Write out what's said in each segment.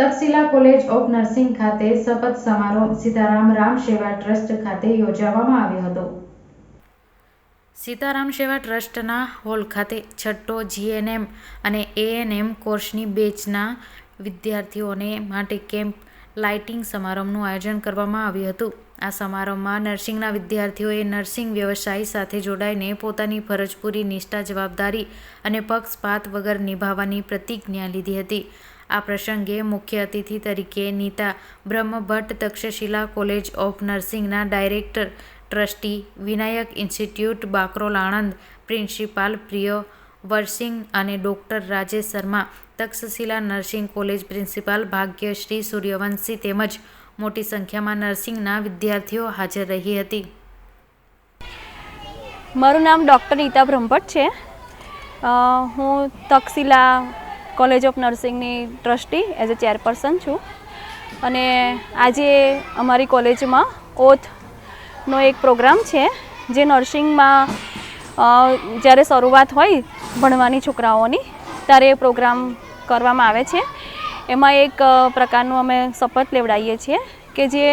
Takshashila college of nursing ખાતે શપથ સમારોહ સીતારામ રામ સેવા ટ્રસ્ટ ખાતે યોજવામાં આવ્યો હતો. સીતારામ સેવા ટ્રસ્ટના હોલ ખાતે છઠ્ઠો જીએનએમ અને એએનએમ કોર્સની બેચના વિદ્યાર્થીઓને માટે કેમ્પ લાઇટિંગ સમારંભનું આયોજન કરવામાં આવ્યું હતું. આ સમારંભમાં નર્સિંગના વિદ્યાર્થીઓએ નર્સિંગ વ્યવસાય સાથે જોડાઈને પોતાની ફરજ પૂરી, નિષ્ઠા, જવાબદારી અને પક્ષપાત વગર નિભાવવાની પ્રતિજ્ઞા લીધી હતી. આ પ્રસંગે મુખ્ય અતિથિ તરીકે Nita Brahmbhatt Takshashila college of નર્સિંગના director, trustee, Vinayak institute, Bakrol Anand, principal Priya વર્સિંગ અને doctor Rajesh Sharma, Takshashila nursing college principal Bhagyashree Suryavanshi તેમજ મોટી સંખ્યામાં નર્સિંગના વિદ્યાર્થીઓ હાજર રહી હતી. મારું નામ ડૉક્ટર નીતા બ્રહ્મભટ્ટ છે. હું તક્ષશિલા કોલેજ ઓફ નર્સિંગની ટ્રસ્ટી એઝ અ ચેરપર્સન છું. અને આજે અમારી કોલેજમાં ઓથનો એક પ્રોગ્રામ છે, જે નર્સિંગમાં જ્યારે શરૂઆત હોય ભણવાની છોકરાઓની, ત્યારે એ પ્રોગ્રામ કરવામાં આવે છે. એમાં એક પ્રકારનું અમે શપથ લેવડાવીએ છીએ. કે જે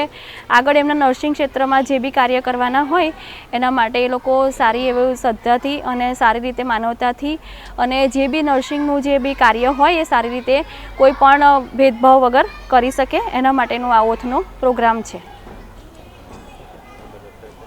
આગળ એમના નર્સિંગ ક્ષેત્રમાં જે બી કાર્ય કરવાના હોય, એના માટે એ લોકો સારી એવી શ્રદ્ધાથી અને સારી રીતે માનવતાથી અને જે બી નર્સિંગનું જે બી કાર્ય હોય એ સારી રીતે કોઈ પણ ભેદભાવ વગર કરી શકે. એના માટેનું આ ઓથનો પ્રોગ્રામ છે.